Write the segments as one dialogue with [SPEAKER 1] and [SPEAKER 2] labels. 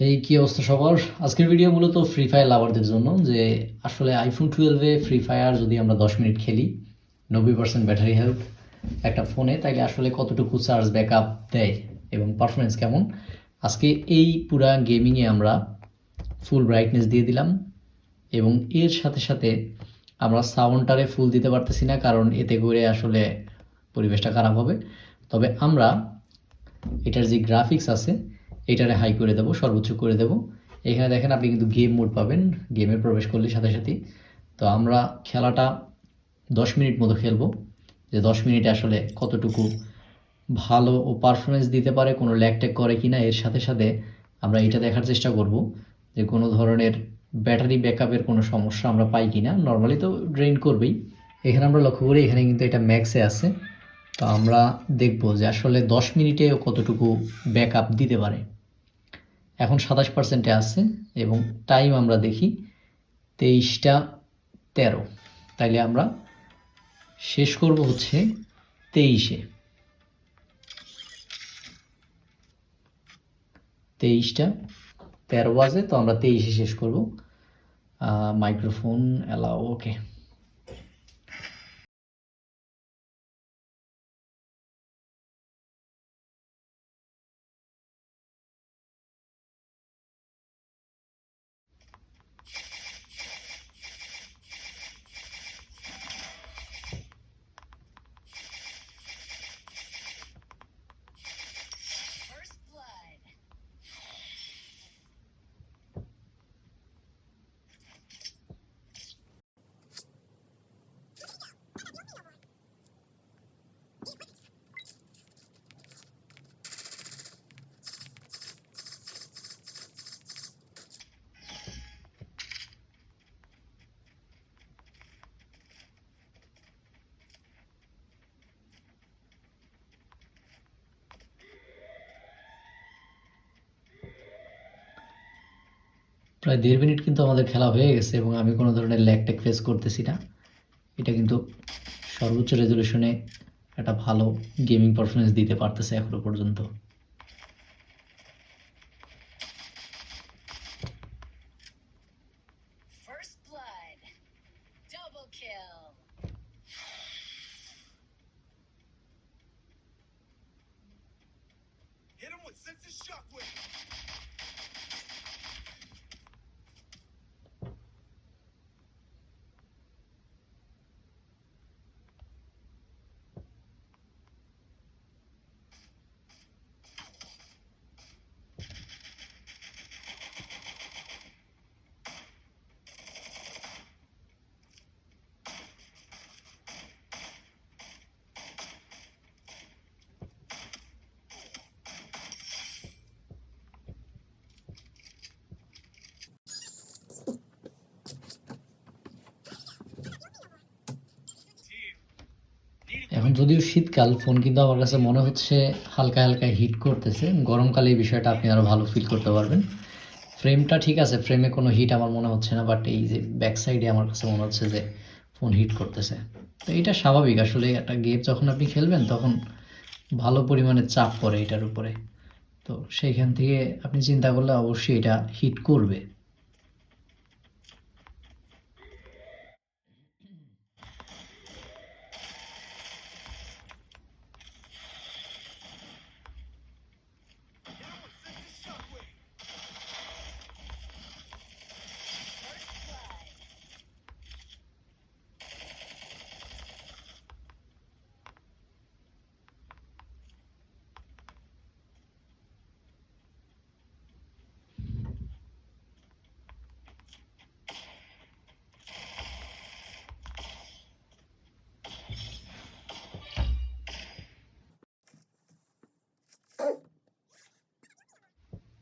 [SPEAKER 1] এই কি অবস্থা সবার? আজকের ভিডিও মূলত ফ্রি ফায়ার লাভারদের জন্য, যে আসলে আইফোন টুয়েলভে ফ্রি ফায়ার যদি আমরা দশ মিনিট খেলি, নব্বই পার্সেন্ট ব্যাটারি হেলথ একটা ফোনে তাইলে আসলে কতটুকু চার্জ ব্যাকআপ দেয় এবং পারফরমেন্স কেমন? আজকে এই পুরা গেমিংয়ে আমরা ফুল ব্রাইটনেস দিয়ে দিলাম এবং এর সাথে সাথে আমরা সাউন্ডটারে ফুল দিতে পারতেছি না, কারণ এতে করে আসলে পরিবেশটা খারাপ হবে। তবে আমরা এটার যে গ্রাফিক্স আছে এটারে হাই করে দেবো, সর্বোচ্চ করে দেবো। এখানে দেখেন আপনি কিন্তু গেম মোড পাবেন গেমে প্রবেশ করলে সাথে সাথেই। তো আমরা খেলাটা দশ মিনিট মতো খেলব, যে দশ মিনিটে আসলে কতটুকু ভালো ও পারফরমেন্স দিতে পারে, কোনো ল্যাকট্যাক করে কি না এর সাথে সাথে আমরা এটা দেখার চেষ্টা করব, যে কোনো ধরনের ব্যাটারি ব্যাকআপের কোনো সমস্যা আমরা পাই কি না নর্মালি তো ড্রেন করবেই। এখানে আমরা লক্ষ্য করি, এখানে কিন্তু এটা ম্যাক্সে আছে। তো আমরা দেখব যে আসলে দশ মিনিটে কতটুকু ব্যাকআপ দিতে পারে। এখন সাতাশ পার্সেন্টে আছে এবং টাইম আমরা দেখি তেইশটা তেরো। তাইলে আমরা শেষ করব হচ্ছে তেইশে। তেইশটা তেরো বাজে, তো আমরা তেইশে শেষ করব। মাইক্রোফোন অ্যালাও ওকে প্রায় দেড় মিনিট কিন্তু আমাদের খেলা হয়ে গেছে এবং আমি কোনো ধরনের ল্যাকটেক ফেস করতেছি না। এটা কিন্তু সর্বোচ্চ রেজলিউশনে একটা ভালো গেমিং পারফরমেন্স দিতে পারতেছে এখনও পর্যন্ত।
[SPEAKER 2] With senses shockwave.
[SPEAKER 1] এখন যদিও শীতকাল, ফোন কিন্তু আমার কাছে মনে হচ্ছে হালকা হালকা হিট করতেছে। গরমকালে এই বিষয়টা আপনি আরও ভালো ফিল করতে পারবেন। ফ্রেমটা ঠিক আছে ফ্রেমে কোনো হিট আমার মনে হচ্ছে না বাট এই যে ব্যাক সাইডে আমার কাছে মনে হচ্ছে যে ফোন হিট করতেছে। তো এটা স্বাভাবিক, আসলে একটা গেম যখন আপনি খেলবেন, তখন ভালো পরিমাণে চাপ পড়ে এটার উপরে। তো সেইখান থেকে আপনি চিন্তা করলে অবশ্যই এটা হিট করবে।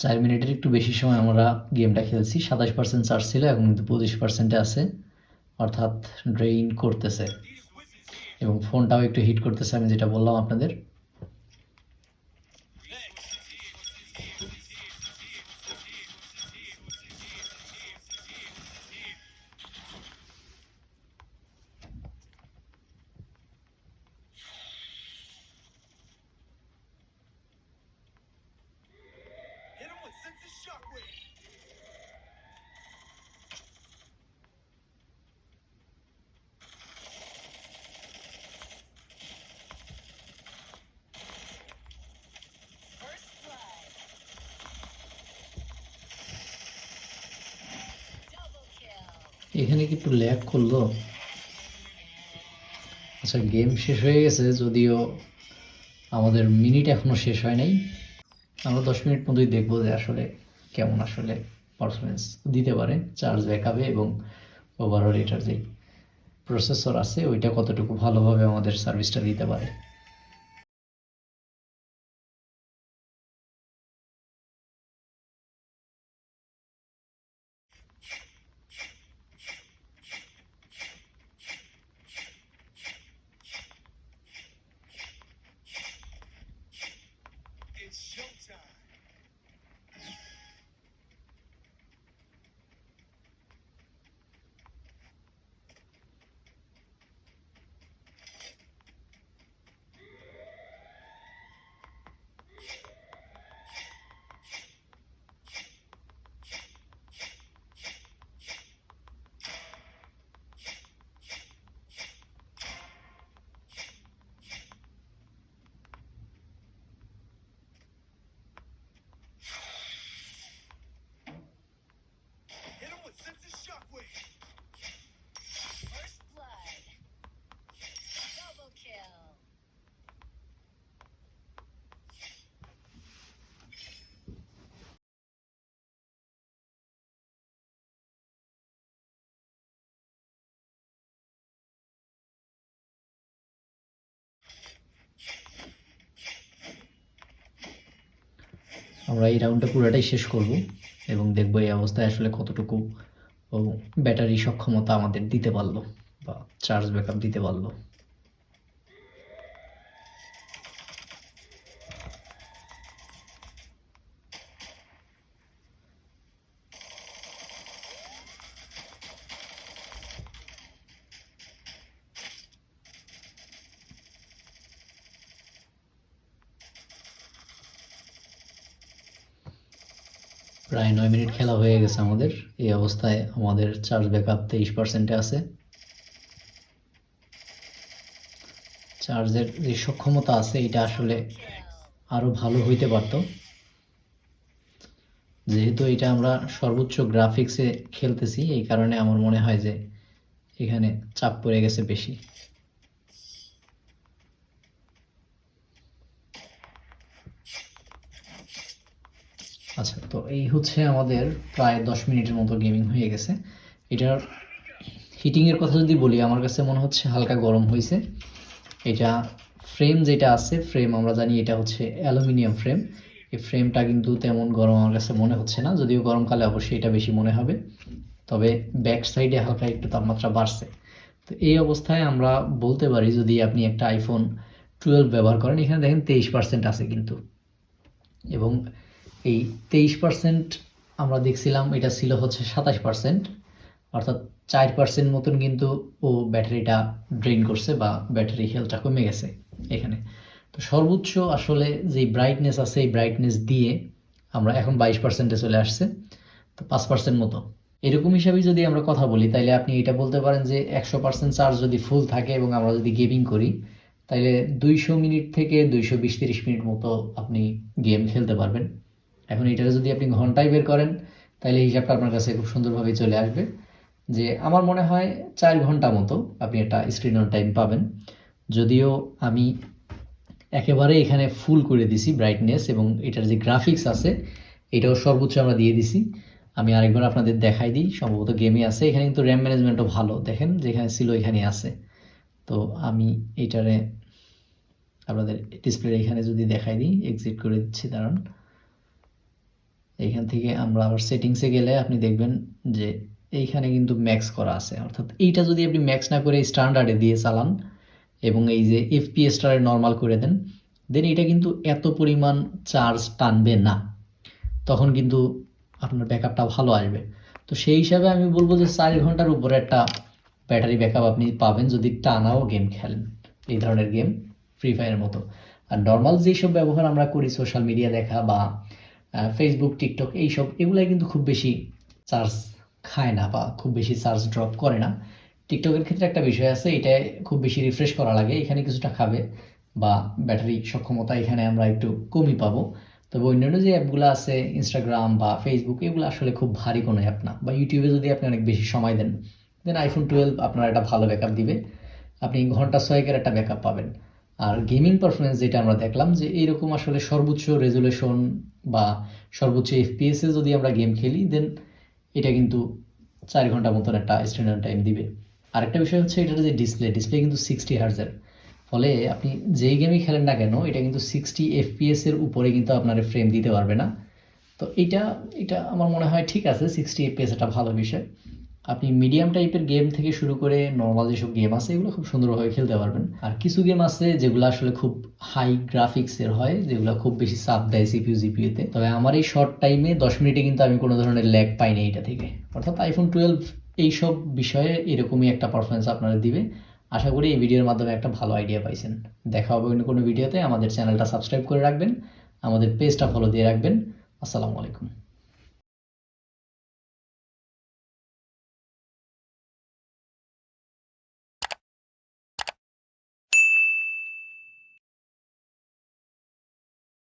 [SPEAKER 1] চার মিনিটের একটু বেশি সময় আমরা গেমটা খেলছি। সাতাশ পার্সেন্ট চার্জ ছিল, এখন কিন্তু পঁচিশ পার্সেন্টে আছে। অর্থাৎ ড্রেইন করতেছে। এবং ফোনটাও একটু হিট করতেছে, আমি যেটা বললাম আপনাদের।
[SPEAKER 2] Shockwave.
[SPEAKER 1] এখানে কি একটু ল্যাগ করল? আচ্ছা গেম শেষ হয়ে গেছে যদিও আমাদের মিনিট এখনও শেষ হয় নাই। আমরা দশ মিনিট মতোই দেখব যে আসলে কেমন আসলে পারফরমেন্স দিতে পারে চার্জ ব্যাকআপে এবং ওভারঅল এটার যে প্রসেসর আছে, ওইটা কতটুকু ভালোভাবে আমাদের সার্ভিসটা দিতে পারে। আমরা এই রাউন্ডটা পুরোটাই শেষ করব এবং দেখব এই অবস্থায় আসলে কতটুকু ব্যাটারি সক্ষমতা আমাদের দিতে পারল বা চার্জ ব্যাকআপ দিতে পারল। প্রায় নয় মিনিট খেলা হয়ে গেছে আমাদের। এই অবস্থায় আমাদের চার্জ ব্যাকআপ তেইশ পার্সেন্টে আছে। চার্জের যে সক্ষমতা আছে, এটা আসলে আরও ভালো হইতে পারতো। যেহেতু এটা আমরা সর্বোচ্চ গ্রাফিক্সে খেলতেছি, এই কারণে আমার মনে হয় যে এখানে চাপ পড়ে গেছে বেশি। আচ্ছা তো এই হচ্ছে আমাদের প্রায় দশ মিনিটের মতো গেমিং হয়ে গেছে। এটার হিটিংয়ের কথা যদি বলি, আমার কাছে মনে হচ্ছে হালকা গরম হয়েছে এটা ফ্রেম যেটা আছে ফ্রেম আমরা জানি এটা হচ্ছে অ্যালুমিনিয়াম ফ্রেম এই ফ্রেমটা কিন্তু তেমন গরম আমার কাছে মনে হচ্ছে না, যদিও গরমকালে অবশ্যই এটা বেশি মনে হবে। তবে ব্যাক সাইডে হালকা একটু তাপমাত্রা বাড়ছে। তো এই অবস্থায় আমরা বলতে পারি, যদি আপনি একটা আইফোন টুয়েলভ ব্যবহার করেন, এখানে দেখেন তেইশ পার্সেন্ট আছে কিন্তু। এবং এই তেইশ পার্সেন্ট আমরা দেখছিলাম, এটা ছিল হচ্ছে সাতাশ পার্সেন্ট অর্থাৎ চার পার্সেন্ট মতন কিন্তু ও ব্যাটারিটা ড্রেন করছে বা ব্যাটারি হেলথটা কমে গেছে এখানে। তো সর্বোচ্চ আসলে যে ব্রাইটনেস আছে, এই ব্রাইটনেস দিয়ে আমরা এখন বাইশ পার্সেন্টে চলে আসছে, তো পাঁচ পার্সেন্ট মতো। এরকম হিসাবে যদি আমরা কথা বলি তাহলে আপনি এটা বলতে পারেন যে একশো পার্সেন্ট চার্জ যদি ফুল থাকে এবং আমরা যদি গেমিং করি তাহলে দুইশো মিনিট থেকে দুইশো বিশ তিরিশ মিনিট মতো আপনি গেম খেলতে পারবেন। এখন এটাকে যদি আপনি ঘন্টায় বের করেন তাহলে হিসাবটা আপনার কাছে খুব সুন্দরভাবে চলে আসবে। যে আমার মনে হয় চার ঘণ্টা মতো আপনি একটা স্ক্রিন অন টাইম পাবেন। যদিও আমি একেবারে এখানে ফুল করে দিছি ব্রাইটনেস এবং এটার যে গ্রাফিক্স আছে, এটাও সর্বোচ্চ আমরা দিয়ে দিছি। আমি আরেকবার আপনাদের দেখাই দিই, সম্ভবত গেমে আছে। এখানে কিন্তু র্যাম ম্যানেজমেন্টও ভালো। দেখেন, যেখানে ছিল এখানে আছে। তো আমি এইটারে আপনাদের ডিসপ্লে এখানে যদি দেখাই দিই এক্সিট করে দিচ্ছি, দাঁড়ান। এইখান থেকে আমরা আবার সেটিংসে গেলে আপনি দেখবেন যে এইখানে কিন্তু ম্যাক্স করা আছে। অর্থাৎ এইটা যদি আপনি ম্যাক্স না করে স্ট্যান্ডার্ডে দিয়ে চালান এবং এই যে এফপিএসটারে নর্মাল করে দেন দেন এটা কিন্তু এত পরিমাণ চার্জ টানবে না। তখন কিন্তু আপনার ব্যাকআপটা ভালো আসবে। তো সেই হিসাবে আমি বলব যে চার ঘণ্টার উপরে একটা ব্যাটারি ব্যাকআপ আপনি পাবেন যদি টানাও গেম খেলেন। এই ধরনের গেম ফ্রি ফায়ারের মতো। আর নর্মাল যেসব ব্যবহার আমরা করি সোশ্যাল মিডিয়া দেখা বা ফেসবুক টিকটক এইসব এগুলাই কিন্তু খুব বেশি চার্জ খায় না বা খুব বেশি চার্জ ড্রপ করে না। টিকটকের ক্ষেত্রে একটা বিষয় আছে, এটা খুব বেশি রিফ্রেশ করা লাগে, এখানে কিছুটা খাবে বা ব্যাটারি সক্ষমতা এখানে আমরা একটু কমই পাবো। তবে অন্যান্য যে অ্যাপগুলো আছে ইনস্টাগ্রাম বা ফেসবুক এগুলো আসলে খুব ভারী কোনো অ্যাপ না বা ইউটিউবে যদি আপনি অনেক বেশি সময় দেন দেন আইফোন টুয়েলভ আপনার একটা ভালো ব্যাকআপ দিবে। আপনি ঘণ্টা ছয়েকের একটা ব্যাকআপ পাবেন। আর গেমিং পারফরমেন্স যেটা আমরা দেখলাম যে এইরকম আসলে সর্বোচ্চ রেজুলেশন বা সর্বোচ্চ এফপিএসে যদি আমরা গেম খেলি দেন এটা কিন্তু চার ঘণ্টা মতন একটা স্ট্যান্ডার্ড টাইম দিবে। আরেকটা বিষয় হচ্ছে এটার যে ডিসপ্লে ডিসপ্লে কিন্তু সিক্সটি হার্জের ফলে আপনি যেই গেমই খেলেন না কেন, এটা কিন্তু সিক্সটি এফপিএস এর উপরে কিন্তু আপনার ফ্রেম দিতে পারবে না। তো এটা এটা আমার মনে হয় ঠিক আছে সিক্সটি এফপিএস একটা ভালো বিষয়। আপনি মিডিয়াম টাইপের গেম থেকে শুরু করে নর্মাল যেসব গেম আছে, এগুলো খুব সুন্দরভাবে খেলতে পারবেন। আর কিছু গেম আছে যেগুলো আসলে খুব হাই গ্রাফিক্সের হয়, যেগুলো খুব বেশি চাপ দেয় সিপিউ জিপিউতে তবে আমার এই শর্ট টাইমে দশ মিনিটে কিন্তু আমি কোনো ধরনের ল্যাগ পাইনি এটা থেকে। অর্থাৎ আইফোন টুয়েলভ এইসব বিষয়ে এরকমই একটা পারফরমেন্স আপনারা দিবে। আশা করি এই ভিডিওর মাধ্যমে একটা ভালো আইডিয়া পাইছেন। দেখা হবে অন্য কোনো ভিডিওতে আমাদের চ্যানেলটা সাবস্ক্রাইব করে রাখবেন। আমাদের পেজটা ফলো দিয়ে রাখবেন। আসসালামু আলাইকুম।